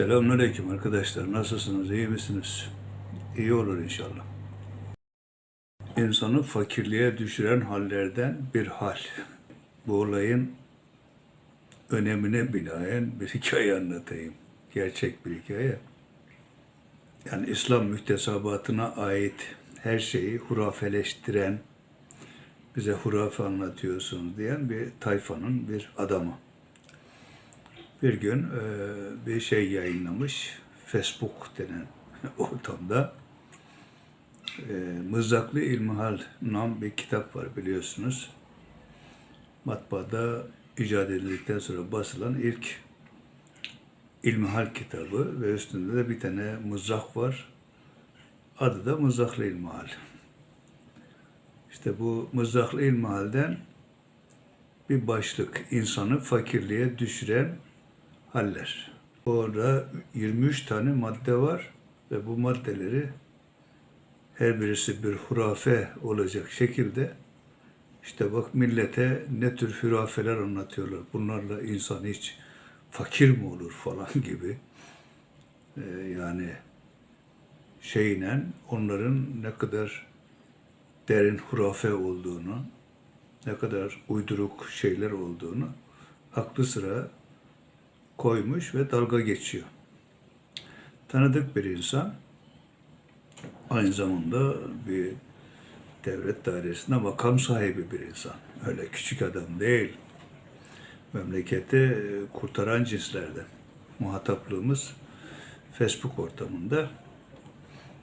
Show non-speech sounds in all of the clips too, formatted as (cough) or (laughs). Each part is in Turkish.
Selamünaleyküm arkadaşlar. Nasılsınız? İyi misiniz? İyi olur inşallah. İnsanı fakirliğe düşüren hallerden bir hal. Bu olayın önemine binaen bir hikaye anlatayım. Gerçek bir hikaye. Yani İslam mühtesabatına ait her şeyi hurafeleştiren, bize hurafe anlatıyorsunuz diyen bir tayfanın bir adamı bir gün e, bir şey yayınlamış. Facebook denen (laughs) ortamda. E, Mızraklı İlmihal nam bir kitap var biliyorsunuz. Matbaada icat edildikten sonra basılan ilk İlmihal kitabı ve üstünde de bir tane mızrak var. Adı da Mızraklı İlmihal. İşte bu Mızraklı İlmihal'den bir başlık insanı fakirliğe düşüren haller. Orada 23 tane madde var ve bu maddeleri her birisi bir hurafe olacak şekilde işte bak millete ne tür hurafeler anlatıyorlar. Bunlarla insan hiç fakir mi olur falan (laughs) gibi. Ee, yani şeyle onların ne kadar derin hurafe olduğunu, ne kadar uyduruk şeyler olduğunu aklı sıra koymuş ve dalga geçiyor. Tanıdık bir insan, aynı zamanda bir devlet dairesinde makam sahibi bir insan. Öyle küçük adam değil. Memleketi kurtaran cinslerden. Muhataplığımız Facebook ortamında.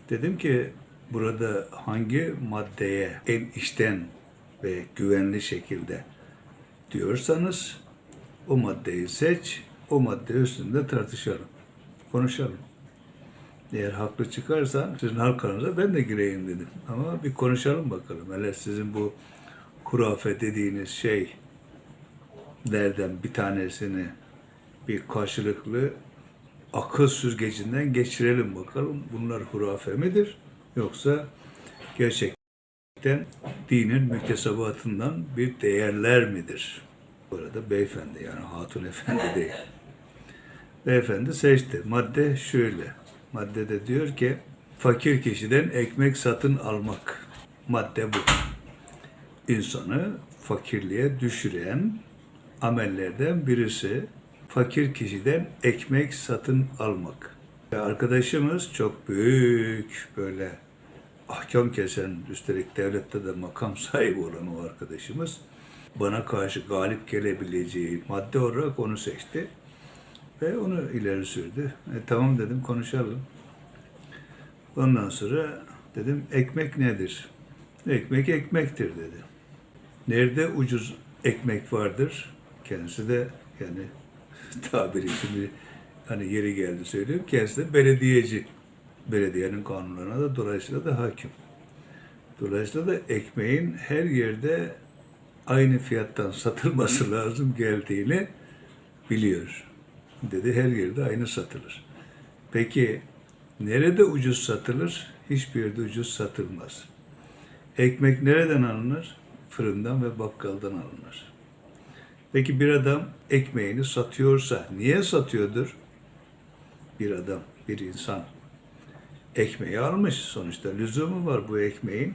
Dedim ki burada hangi maddeye en içten ve güvenli şekilde diyorsanız o maddeyi seç, o madde üstünde tartışalım, konuşalım. Eğer haklı çıkarsan sizin halkanıza ben de gireyim dedim. Ama bir konuşalım bakalım. Hele sizin bu hurafe dediğiniz şey derden bir tanesini bir karşılıklı akıl süzgecinden geçirelim bakalım. Bunlar hurafe midir? Yoksa gerçekten dinin müktesebatından bir değerler midir? Bu arada beyefendi yani hatun efendi değil. Beyefendi seçti. Madde şöyle. Maddede diyor ki fakir kişiden ekmek satın almak. Madde bu. İnsanı fakirliğe düşüren amellerden birisi fakir kişiden ekmek satın almak. Arkadaşımız çok büyük böyle ahkam kesen, üstelik devlette de makam (laughs) sahibi olan o arkadaşımız bana karşı galip gelebileceği madde olarak onu seçti. Ve onu ileri sürdü. E, tamam dedim konuşalım. Ondan sonra dedim ekmek nedir? Ekmek ekmektir dedi. Nerede ucuz ekmek vardır? Kendisi de yani (laughs) tabiri şimdi hani yeri geldi söylüyorum. Kendisi de belediyeci. Belediyenin kanunlarına da dolayısıyla da hakim. Dolayısıyla da ekmeğin her yerde aynı fiyattan (laughs) satılması lazım geldiğini biliyor. Dedi her yerde aynı satılır. Peki nerede ucuz satılır? Hiçbir yerde ucuz satılmaz. Ekmek nereden alınır? Fırından ve bakkaldan alınır. Peki bir adam ekmeğini satıyorsa niye satıyordur? Bir adam, bir insan ekmeği almış. Sonuçta lüzumu var bu ekmeğin.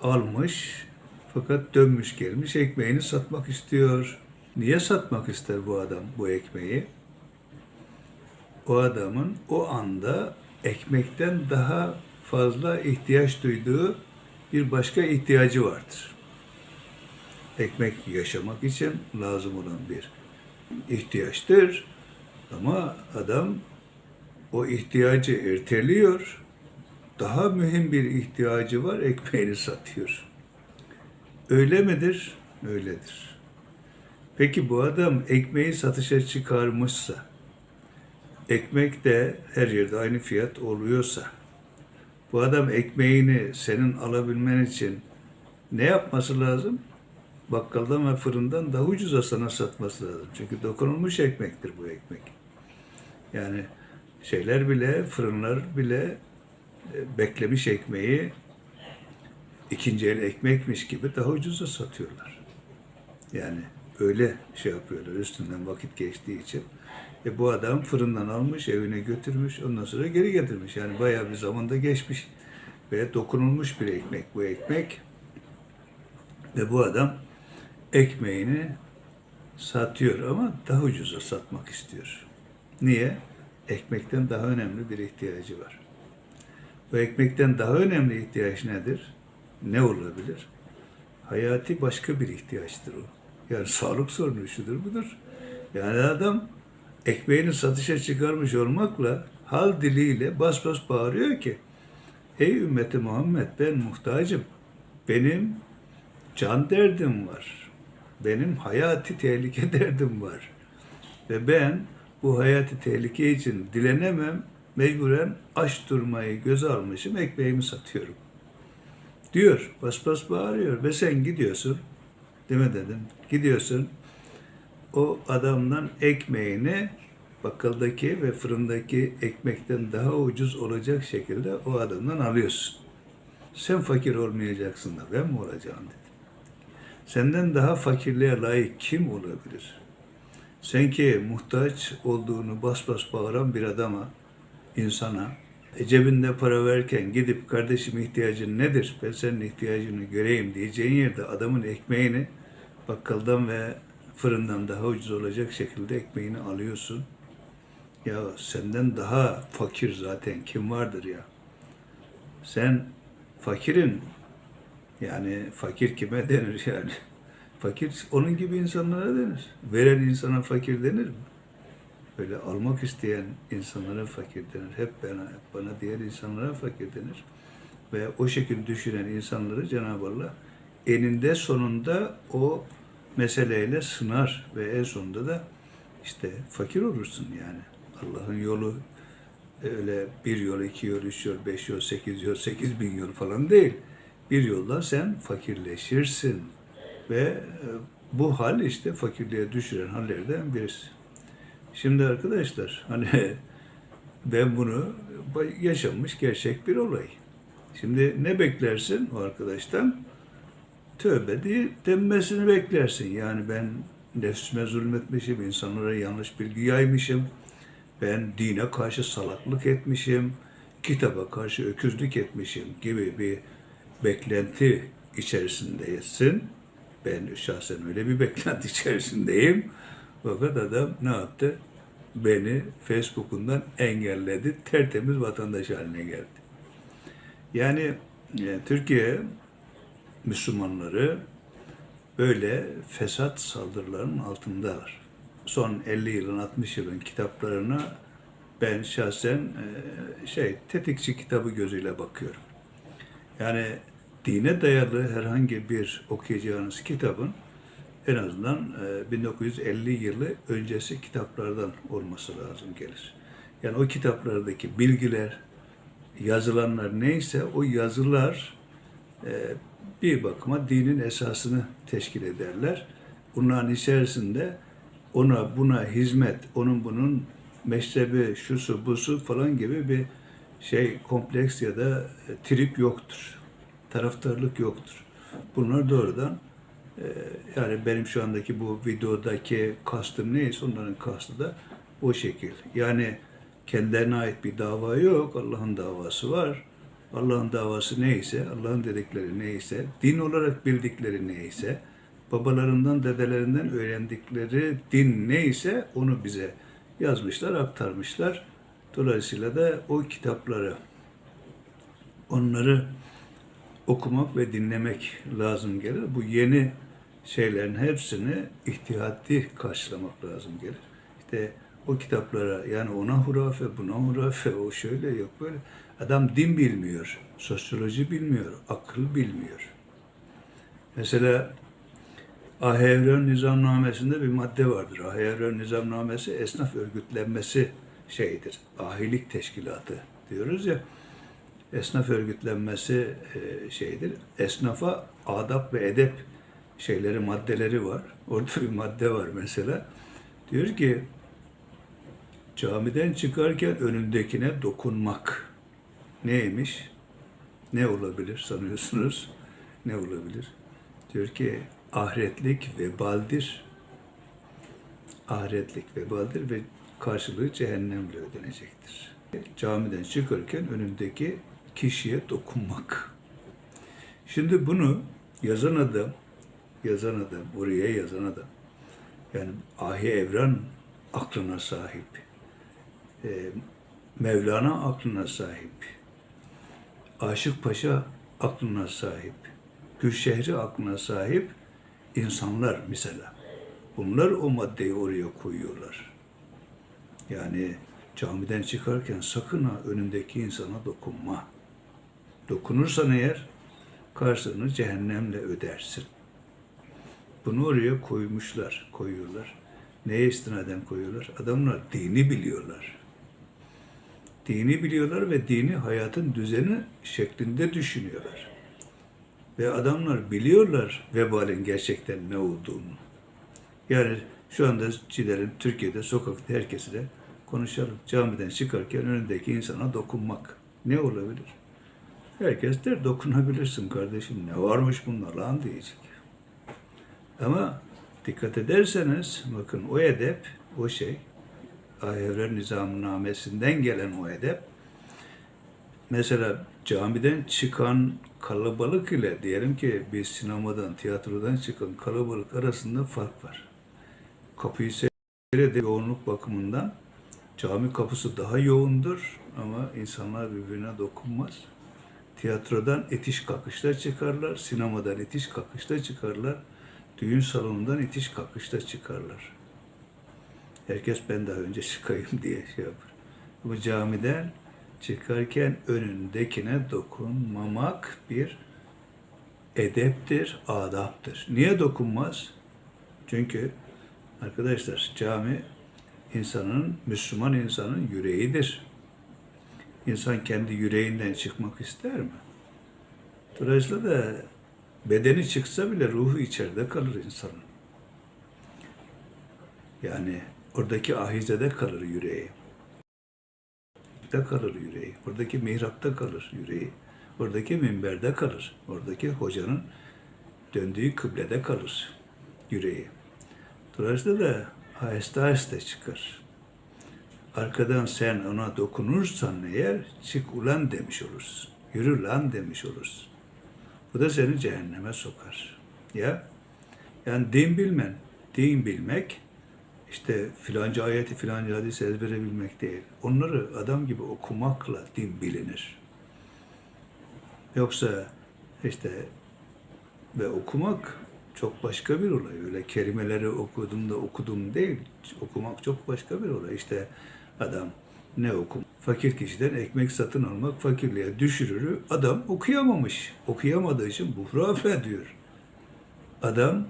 Almış fakat dönmüş gelmiş ekmeğini satmak istiyor. Niye satmak ister bu adam bu ekmeği? O adamın o anda ekmekten daha fazla ihtiyaç duyduğu bir başka ihtiyacı vardır. Ekmek yaşamak için lazım olan bir ihtiyaçtır. Ama adam o ihtiyacı erteliyor. Daha mühim bir ihtiyacı var, ekmeğini satıyor. Öyle midir? Öyledir. Peki bu adam ekmeği satışa çıkarmışsa, ekmek de her yerde aynı fiyat oluyorsa, bu adam ekmeğini senin alabilmen için ne yapması lazım? Bakkaldan ve fırından daha ucuza sana satması lazım. Çünkü dokunulmuş ekmektir bu ekmek. Yani şeyler bile, fırınlar bile e, beklemiş ekmeği ikinci el ekmekmiş gibi daha ucuza satıyorlar. Yani öyle şey yapıyorlar üstünden vakit geçtiği için. E bu adam fırından almış, evine götürmüş, ondan sonra geri getirmiş. Yani bayağı bir zamanda geçmiş ve dokunulmuş bir ekmek bu ekmek. Ve bu adam ekmeğini satıyor ama daha ucuza satmak istiyor. Niye? Ekmekten daha önemli bir ihtiyacı var. Bu ekmekten daha önemli ihtiyaç nedir? Ne olabilir? Hayati başka bir ihtiyaçtır o. Yani sağlık sorunu şudur budur. Yani adam ekmeğini satışa çıkarmış olmakla hal diliyle bas bas bağırıyor ki Ey ümmeti Muhammed ben muhtacım. Benim can derdim var. Benim hayati tehlike (laughs) derdim var. Ve ben bu hayati tehlike için dilenemem. Mecburen aç durmayı göze almışım. Ekmeğimi satıyorum. Diyor. Bas bas bağırıyor. Ve sen gidiyorsun. Değil mi dedim? Gidiyorsun. O adamdan ekmeğini bakkaldaki ve fırındaki ekmekten daha ucuz olacak şekilde o adamdan alıyorsun. Sen fakir olmayacaksın da ben mi olacağım dedim. Senden daha fakirliğe layık kim olabilir? Sen ki muhtaç olduğunu bas bas bağıran bir adama, insana, e, cebinde para verirken gidip kardeşim ihtiyacın nedir? Ben senin ihtiyacını göreyim diyeceğin yerde adamın ekmeğini bakkaldan ve fırından daha ucuz olacak şekilde ekmeğini alıyorsun. Ya senden daha fakir zaten kim vardır ya? Sen fakirin yani fakir kime denir yani? (laughs) Fakir onun gibi insanlara denir. Veren insana fakir denir mi? Böyle almak isteyen insanlara fakir denir. Hep bana, hep bana diğer insanlara fakir denir. Ve o şekilde düşünen insanları Cenab-ı Allah eninde sonunda o meseleyle sınar ve en sonunda da işte fakir olursun yani. Allah'ın yolu öyle bir yol, iki yol, üç yol, beş yol, sekiz yol, sekiz bin yol falan değil. Bir yolda sen fakirleşirsin. Ve e, bu hal işte fakirliğe düşüren hallerden birisi. Şimdi arkadaşlar hani (laughs) ben bunu yaşanmış gerçek bir olay. Şimdi ne beklersin o arkadaştan? Tövbe diye denmesini beklersin. Yani ben nefsime zulmetmişim, insanlara yanlış bilgi yaymışım. Ben dine karşı salaklık etmişim, kitaba karşı öküzlük etmişim gibi bir beklenti içerisindesin. Ben şahsen öyle bir beklenti (laughs) içerisindeyim. Fakat adam ne yaptı? Beni Facebook'undan engelledi. Tertemiz vatandaş haline geldi. Yani e, Türkiye Müslümanları böyle fesat saldırıların altındalar. Son 50 yılın 60 yılın kitaplarına ben şahsen e, şey tetikçi kitabı gözüyle bakıyorum. Yani dine dayalı herhangi bir okuyacağınız kitabın en azından e, 1950 yılı öncesi kitaplardan olması lazım gelir. Yani o kitaplardaki bilgiler, yazılanlar neyse o yazılar e, bir bakıma dinin esasını teşkil ederler. Bunların içerisinde ona buna hizmet, onun bunun meşrebi, şusu, busu falan gibi bir şey kompleks ya da e, trip yoktur. Taraftarlık yoktur. Bunlar doğrudan e, yani benim şu andaki bu videodaki kastım neyse onların kastı da o şekil. Yani kendilerine ait bir dava yok. Allah'ın davası var. Allah'ın davası neyse, Allah'ın dedikleri neyse, din olarak bildikleri neyse, babalarından, dedelerinden öğrendikleri din neyse onu bize yazmışlar, aktarmışlar. Dolayısıyla da o kitapları, onları okumak ve dinlemek lazım gelir. Bu yeni şeylerin hepsini ihtiyati karşılamak lazım gelir. İşte o kitaplara yani ona hurafe, buna hurafe, o şöyle yok böyle. Adam din bilmiyor, sosyoloji bilmiyor, akıl bilmiyor. Mesela Ahevren Nizamnamesi'nde bir madde vardır. Ahevren Nizamnamesi esnaf örgütlenmesi şeyidir. Ahilik teşkilatı diyoruz ya. Esnaf örgütlenmesi e, şeydir. Esnafa adap ve edep şeyleri, maddeleri var. Orada bir madde var mesela. Diyor ki camiden çıkarken önündekine dokunmak neymiş? Ne olabilir sanıyorsunuz? Ne olabilir? Diyor ki ahiretlik vebaldir. Ahiretlik vebaldir ve karşılığı cehennemle ödenecektir. Camiden çıkarken önündeki kişiye dokunmak. Şimdi bunu yazan adam, yazan adam, oraya yazan adam, yani ahi evren aklına sahip, e, Mevlana aklına sahip, Aşık Paşa aklına sahip, Gülşehri aklına sahip insanlar mesela. Bunlar o maddeyi oraya koyuyorlar. Yani camiden çıkarken sakın ha önündeki insana dokunma. Dokunursan eğer karşılığını cehennemle ödersin. Bunu oraya koymuşlar, koyuyorlar. Neye istinaden koyuyorlar? Adamlar dini biliyorlar. Dini biliyorlar ve dini hayatın düzeni şeklinde düşünüyorlar. Ve adamlar biliyorlar vebalin gerçekten ne olduğunu. Yani şu anda Cider'in Türkiye'de sokakta herkese de konuşalım. Camiden çıkarken önündeki insana dokunmak ne olabilir? Herkes der dokunabilirsin kardeşim ne varmış bunlar lan diyecek. Ama dikkat ederseniz bakın o edep, o şey Ahevren Nizamnamesi'nden gelen o edep mesela camiden çıkan kalabalık ile diyelim ki bir sinemadan, tiyatrodan çıkan kalabalık arasında fark var. Kapıyı seyredip yoğunluk bakımından cami kapısı daha yoğundur ama insanlar birbirine dokunmaz. Tiyatrodan itiş kakışla çıkarlar, sinemadan itiş kakışla çıkarlar, düğün salonundan itiş kakışla çıkarlar. Herkes ben daha önce çıkayım (laughs) diye şey yapar. Bu camiden çıkarken önündekine dokunmamak bir edeptir, adaptır. Niye dokunmaz? Çünkü arkadaşlar cami insanın, Müslüman insanın yüreğidir. İnsan kendi yüreğinden çıkmak ister mi? Dolayısıyla da bedeni çıksa bile ruhu içeride kalır insanın. Yani oradaki ahizede kalır yüreği. Da kalır yüreği. Oradaki mihrapta kalır yüreği. Oradaki minberde kalır. Oradaki hocanın döndüğü kıblede kalır yüreği. Dolayısıyla da aheste aheste çıkar. Arkadan sen ona dokunursan eğer çık ulan demiş olursun. Yürü lan demiş olursun. Bu da seni cehenneme sokar. Ya yani din bilmen, din bilmek işte filanca ayeti filanca hadisi ezbere bilmek değil. Onları adam gibi okumakla din bilinir. Yoksa işte ve okumak çok başka bir olay. Öyle kelimeleri okudum da okudum değil. Okumak çok başka bir olay. İşte adam ne okum? Fakir kişiden ekmek satın almak fakirliğe düşürür. Adam okuyamamış. Okuyamadığı için buhrafe (laughs) diyor. Adam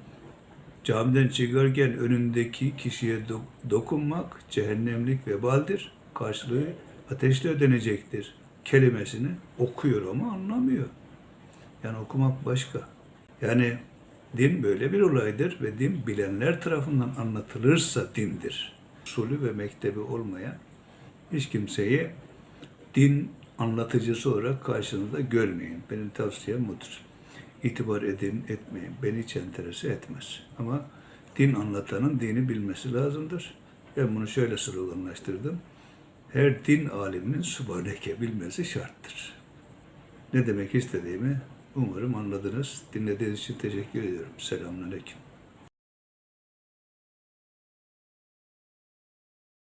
camiden çıkarken önündeki kişiye do- dokunmak cehennemlik vebaldir. Karşılığı ateşle ödenecektir. Kelimesini okuyor ama anlamıyor. Yani okumak başka. Yani din böyle bir olaydır ve din bilenler tarafından anlatılırsa dindir. Usulü ve mektebi olmayan hiç kimseyi din anlatıcısı olarak karşınızda görmeyin. Benim tavsiyem budur. İtibar edin, etmeyin. Beni hiç enterese etmez. Ama din anlatanın dini bilmesi lazımdır. Ben bunu şöyle sloganlaştırdım. Her din aliminin subhaneke bilmesi şarttır. Ne demek istediğimi umarım anladınız. Dinlediğiniz için teşekkür ediyorum. Selamünaleyküm.